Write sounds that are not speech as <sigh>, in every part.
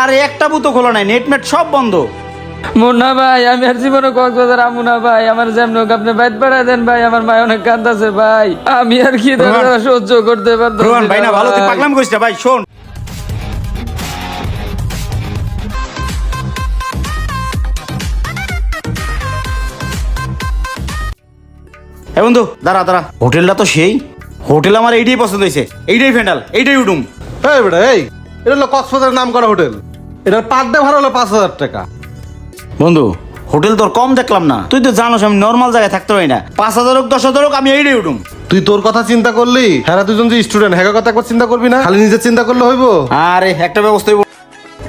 আর একটা বুতো খোলা নাই নেটমেট সব বন্ধ। মুন্না ভাই আমি আর জীবনে কক্সবাজার আমু না ভাই আমার যেমন হোক আপনি বাইট পাঠায় দেন ভাই আমার মায় অনেক কান্দাছে ভাই। আমি আর কি সহ্য করতে পারতাছি রোহান ভাই না ভালো তুই পাগলাম করিস না ভাই শোন। এ বন্ধু দাঁড়া দাঁড়া। হোটেলটা তো সেই। হোটেল আমার এইটাই পছন্দ হয়েছে এইটাই ফেন্ডাল এইটাই উঠুম এই বেটা এই। এটা হলো কক্সবাজারের নাম করা হোটেল। এটার পার ডে ভাড়া হলো পাঁচ হাজার টাকা। বন্ধু হোটেল তোর কম দেখলাম না। তুই তো জানোস আমি নর্মাল জায়গায় থাকতে পারি না। পাঁচ হাজার হোক দশ হাজার হোক আমি এইটাই উঠুম। তুই তোর কথা চিন্তা করলি? হ্যাঁ দুজন যে স্টুডেন্ট হ্যাঁ কথা একবার চিন্তা করবি না? খালি নিজের চিন্তা করলে হইব? আরে একটা ব্যবস্থা হইব।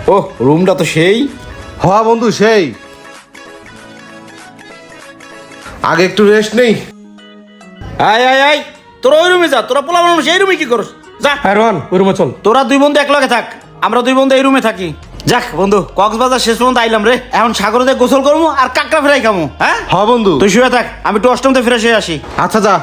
ও রুমটা তো সেই। হওয়া বন্ধু সেই। আগে একটু রেস্ট নেই। আয় আয় আয়। তোরা ওই রুমে যা তোরা পোলা মানুষ এই রুমে কি করস? যা। হ্যাঁ রোহন। ওই রুমে চল। তোরা দুই বন্ধু এক লগে থাক। আমরা দুই বন্ধু এই রুমে থাকি। যাক বন্ধু কক্সবাজার শেষ পর্যন্ত আইলাম রে। এখন সাগরতে গোসল করব আর কাকড়া ফেরাই খামো হ্যাঁ? হ্যাঁ বন্ধু। তুই শুয়ে থাক আমি একটু অষ্টমতে ফিরে আসি। আচ্ছা যা।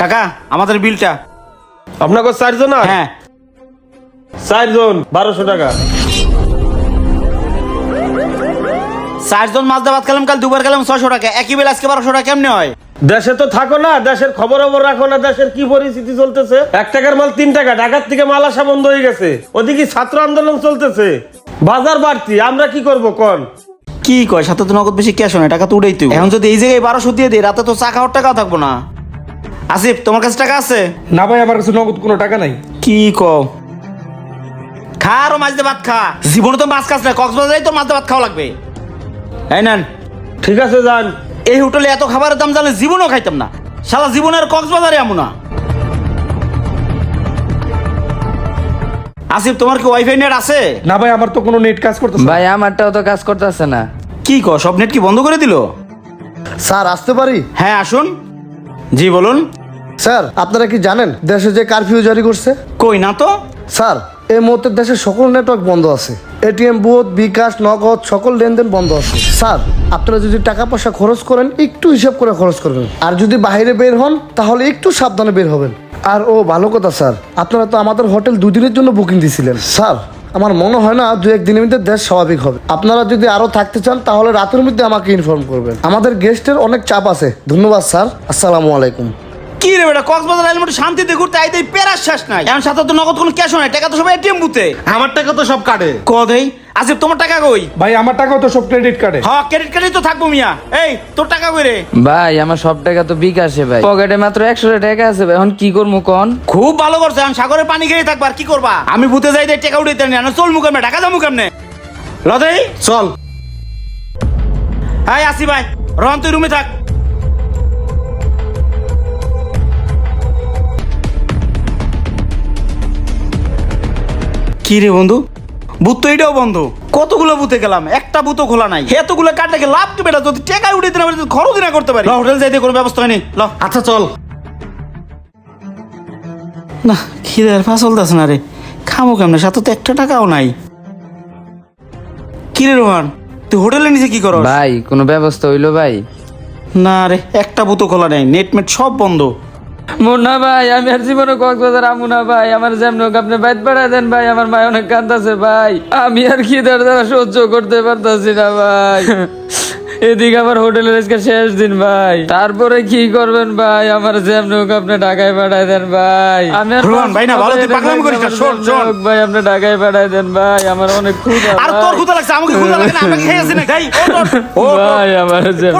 কাকা আমাদের বিলটা। আপনাকে চারজন আর? হ্যাঁ। চারজন বারোশো টাকা। চারজন মাছ ভাত খেলাম কাল দুবার খেলাম ছশো টাকা। একই বেলা আজকে বারোশো টাকা কেমনে হয়? দেশে তো থাকো না দেশের খবর খবর রাখো না দেশের কি পরিস্থিতি চলতেছে? এক টাকার মাল তিন টাকা। ঢাকার থেকে মাল আসা বন্ধ হয়ে গেছে। ওদিকে ছাত্র আন্দোলন চলতেছে। বাজার বাড়তি আমরা কি করব কোন? কি কয় সাথে তো নগদ বেশি ক্যাশ হয় টাকা তো উঠেই তুই এখন যদি এই জায়গায় বারোশো দিয়ে দিই রাতে তো চা খাওয়ার টাকাও থাকব না। আসিফ তোমার কাছে টাকা আছে? না ভাই আমার কাছে নগদ কোনো টাকা নাই। কি কও? খা আরও মাছ দিয়ে ভাত খা। জীবনে তো মাছ খাস না কক্সবাজারে তো মাছ দিয়ে ভাত খাওয়া লাগবে। এই নেন। ঠিক আছে যান। এই হোটেলে এত খাবারের দাম জানলে জীবনেও খাইতাম না। সারা জীবনের কক্সবাজারে এমন না। আসিফ তোমার কি ওয়াইফাই নেট আছে? না ভাই আমার তো কোনো নেট কাজ করতেছে না। ভাই আমারটাও তো কাজ করতেছে না। কি কো সব নেট কি বন্ধ করে দিল? স্যার আসতে পারি? হ্যাঁ আসুন। জি বলুন। স্যার আপনারা কি জানেন দেশে যে কারফিউ জারি করছে? কই না তো? স্যার এই মুহূর্তে দেশের সকল নেটওয়ার্ক বন্ধ আছে। এটিএম বুথ বিকাশ নগদ সকল লেনদেন বন্ধ আছে। স্যার আপনারা যদি টাকা পয়সা খরচ করেন একটু হিসাব করে খরচ করবেন। আর যদি বাইরে বের হন তাহলে একটু সাবধানে বের হবেন। আর ও ভালো কথা স্যার। আপনারা তো আমাদের হোটেল দুদিনের জন্য বুকিং দিয়েছিলেন স্যার আমার মনে হয় না দু একদিনের মধ্যে দেশ স্বাভাবিক হবে। আপনারা যদি আরও থাকতে চান তাহলে রাতের মধ্যে আমাকে ইনফর্ম করবেন। আমাদের গেস্টের অনেক চাপ আছে। ধন্যবাদ স্যার। আসসালামু আলাইকুম। কি রে বেটা কক্সবাজার আইলে মোটে শান্তিতে ঘুরতে আইতে পেরার শেষ নাই। এখন সাথে তো নগদ কোনো ক্যাশ নাই টাকা তো সবাই এটিএম বুথে। আমার টাকা তো সব কাটে কদেই আসিফ তোমার টাকা কই? ভাই আমার টাকাও তো সব ক্রেডিট কার্ডে হ্যাঁ ক্রেডিট কার্ডে তো থাকব মিয়া। এই তোর টাকা কই রে? ভাই আমার সব টাকা তো বিকাশে ভাই। পকেটে মাত্র একশো টাকা আছে ভাই। এখন কি করব কন? খুব ভালো করছে এখন সাগরের পানি খেয়ে থাকবা আর কি করবা? আমি ভূতে যাই টাকা উঠাইতে না চল মুখ ঢাকা যাব কেমনে? লদেই? চল। হাই আসি ভাই। রন তুই রুমে থাক। কি রে বন্ধু? বুথ তো এটাও বন্ধ। কতগুলো বুথে গেলাম? একটা বুথও খোলা নাই। এতগুলো কাটলে কি লাভ কি বেটা? যদি টেকা উঠে দিন খরচ না করতে পারি। ল, হোটেল যাইতে কোনো ব্যবস্থা হয়নি। ল আচ্ছা চল। না খিদে আর ফাঁসল দাস না রে। খামো কেমনে? সাথে তো একটা টাকাও নাই। কি রে রোহান তুই হোটেলে নিচে কি করো ভাই কোনো ব্যবস্থা হইল ভাই? না রে একটা বুতো খোলা নেই। নেট মেট সব বন্ধ। মুন্না ভাই, আমি আর জীবনে কক্সবাজার আমু না ভাই। আমার যেমন হোক, আপনি বাইত পাঠায় দেন ভাই, আমার মায় অনেক কান্দাছে ভাই। আমি আর কি ধরে সহ্য করতে পারতাছি না ভাই। <laughs> এদিকে আমার হোটেলের আজকে শেষ দিন ভাই। তারপরে কি করবেন ভাই? আমার যেমন হোক আপনি ঢাকায় পাঠায় দেন ভাই। আমি ভাই না, ভালো তুই পাগলামি করিস না, শোন, শোন। ভাই আপনি ঢাকায় পাঠায় দেন ভাই। আমার অনেক ক্ষুধা আর তোর ভাই। লাগছে আমাকে ক্ষুদা লাগে না আমাকে খেয়ে না ওট ওট ভাই আমার যেমন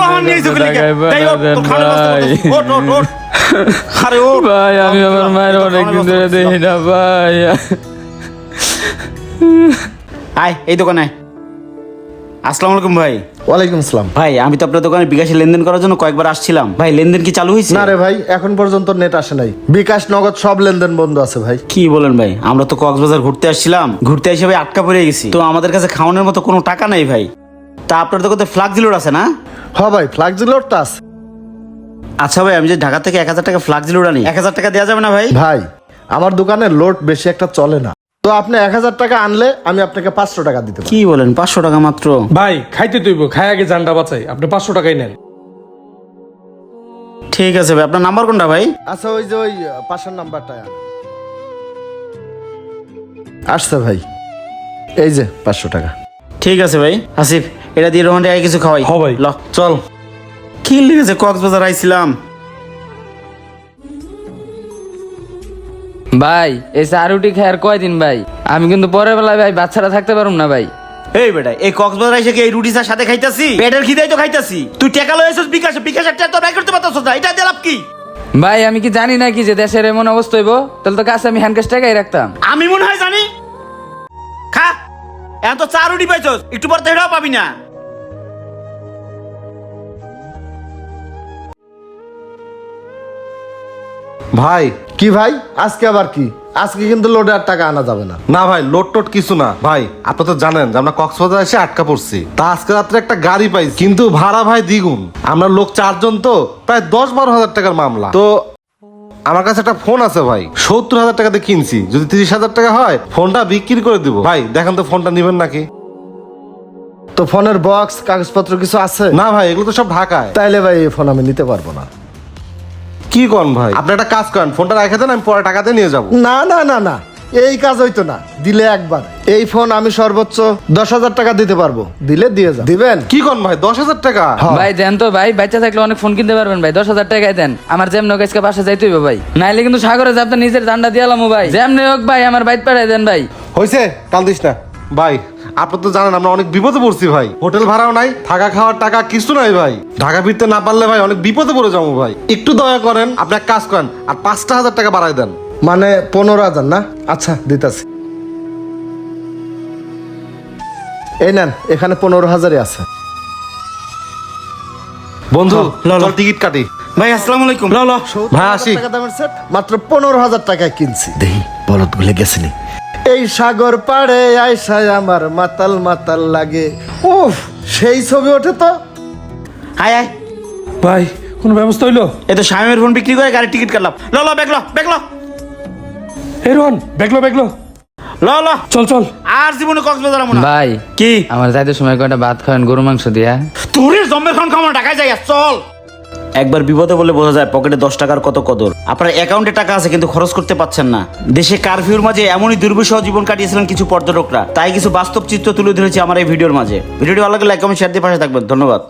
ঢাকায় পাঠায় দেন ভাই। ওট ওট ওট আরে ওট ভাই আমি আমার মায়ের অনেক দিন ধরে দেখি না ভাই। আয় এই দোকানে আসসালামু আলাইকুম ভাই। ওয়ালাইকুম আসসালাম। ভাই আমি তো আপনার দোকানে বিকাশে লেনদেন করার জন্য কয়েকবার আসছিলাম। ভাই লেনদেন কি চালু হয়েছে? না রে ভাই এখন পর্যন্ত নেট আসে নাই। বিকাশ নগদ সব লেনদেন বন্ধ আছে ভাই। কি বলেন ভাই আমরা তো কক্সবাজার ঘুরতে আসছিলাম। ঘুরতে এসে ভাই আটকা পড়ে গেছি। তো আমাদের কাছে খাওয়ানোর মতো কোনো টাকা নাই ভাই। তা আপনার দোকানে ফ্লাক্স জিলোড আছে না? হ ভাই ফ্লাক্সিলোডটা আছে। আচ্ছা ভাই আমি যে ঢাকা থেকে এক হাজার টাকা ফ্লাক্স জিলোড আনি এক হাজার টাকা দেওয়া যাবে না ভাই? ভাই আমার দোকানে লোড বেশি একটা চলে না। তো আপনি এক হাজার টাকা আনলে আমি আপনাকে পাঁচশো টাকা দিতে পারি কি বলেন পাঁচশো টাকা মাত্র? ভাই খাইতে তৈব খাই আগে জানটা বাঁচাই আপনি পাঁচশো টাকাই নেন। ঠিক আছে ভাই আপনার নাম্বার কোনটা ভাই? আচ্ছা ওই যে ওই পাশের নাম্বারটা আসছে ভাই। এই যে পাঁচশো টাকা। ঠিক আছে ভাই আসিফ এটা দিয়ে রোহন কিছু খাওয়াই। হ ভাই। ল চল। কি লেগেছে কক্সবাজার আইছিলাম। ভাই এই চারুটি খায় আর কয়দিন ভাই? আমি কিন্তু পরের বেলায় ভাই বাচ্চারা থাকতে পারুম না ভাই। এই বেটা এই কক্সবাজার এসে কি এই রুটি চার সাথে খাইতাছি? পেটের খিদাই তো খাইতাছি। তুই টেকা লয়ে এসেছিস বিকাশে বিকাশের টাকা তো ব্যয় করতে পারতাছ না এটা দিয়ে লাভ কি? ভাই আমি কি জানি না কি যে দেশের এমন অবস্থা হইব? তাহলে তো কাছে আমি হ্যান্ডকাশ টাকাই রাখতাম। আমি মনে হয় জানি। খা এখন তো চা রুটি পাইছস একটু পর তো এটাও পাবি না। ভাই। কি ভাই? আজকে আবার কি? আজকে কিন্তু লোডে আর টাকা আনা যাবে না। না ভাই লোড টোট কিছু না। ভাই আপনি তো জানেন যে আমরা কক্সবাজার এসে আটকা পড়ছি। তা আজকে রাত্রে একটা গাড়ি পাইছি। কিন্তু ভাড়া ভাই দ্বিগুণ। আমরা লোক চারজন তো প্রায় দশ বারো হাজার টাকার মামলা। তো আমার কাছে একটা ফোন আছে ভাই। সত্তর হাজার টাকাতে কিনছি। যদি তিরিশ হাজার টাকা হয় ফোনটা বিক্রি করে দিব। ভাই দেখেন তো ফোনটা নেবেন নাকি? তো ফোনের বক্স কাগজপত্র কিছু আছে? না ভাই এগুলো তো সব ঢাকায়। তাইলে ভাই এই ফোন আমি নিতে পারব না। কি করেন ভাই? আপনি একটা কাজ করেন ফোনটা রেখে দেন আমি পরে টাকাতে নিয়ে যাব। না না না না এই কাজ হইতো না দিলে একবার। এই ফোন আমি সর্বোচ্চ দশ হাজার টাকা দিতে পারব দিলে দিয়ে যান দিবেন? কি করেন ভাই দশ হাজার টাকা? হ্যাঁ। ভাই দেন তো ভাই বাচ্চা থাকলে অনেক ফোন কিনতে পারবেন ভাই দশ হাজার টাকায় দেন। আমার যেমন হোক আজকে বাসা যাইতে হইবে ভাই। নাইলে কিন্তু সাগরে যাবতে নিজের দান্ডা দিয়ালাম ভাই। যেমনি হোক ভাই আমার বাইক পাঠাই দেন ভাই। হয়েছে কাল দিস না। ভাই আপনি তো জানেন আমরা অনেক বিপদে পড়ছি ভাই। হোটেল ভাড়াও নাই থাকা খাওয়ার টাকা কিছু নাই ভাই। ঢাকা ফিরতে না পারলে ভাই অনেক বিপদে পড়ে যাব ভাই। একটু দয়া করেন আপনি এক কাজ করেন আর পাঁচটা হাজার টাকা বাড়াই দেন। মানে পনেরো হাজার না? আচ্ছা দিতাছি। এই নেন এখানে পনেরো হাজারই আছে। বন্ধু। চল টিকিট কাটি। ভাই আসসালামু আলাইকুম। ভাই আসি। টাকা দামের সেট মাত্র পনেরো হাজার টাকায় কিনছি। দেখি বলদ গুলে গেছিনি এই সাগর পাড়ে আয়সায় আমার মাতাল মাতাল লাগে। উফ সেই ছবি ওঠে তো। হাই হাই ভাই কোনো ব্যবস্থা হইল? এ তো স্বামীর ফোন বিক্রি করে গাড়ির টিকিট কাটলাম। ল ল ব্যাগ ল ব্যাগ ল। এই রোহন বেগলো বেগলো ল। ল চল চল। আর জীবনে কক্সবাজার আমু না। ভাই কি? আমার যাইতে সময় কয়টা ভাত খাওয়ান গরু মাংস দিয়া। তোরে জম্মের খান খাওয়া ঢাকায় যাই চল। একবার বিপদে বলে বোঝা যায় পকেটে দশ টাকার কত কদর। আপনার অ্যাকাউন্টে টাকা আছে কিন্তু খরচ করতে পারছেন না। দেশে কারফিউর মাঝে এমনই দুর্বিষহ জীবন কাটিয়েছিলেন কিছু পর্যটকরা। তাই কিছু বাস্তব চিত্র তুলে ধরেছে আমার এই ভিডিওর মাঝে। ভিডিওটি ভালো লাগলে কমেন্ট শেয়ার দিয়ে পাশে থাকবেন। ধন্যবাদ।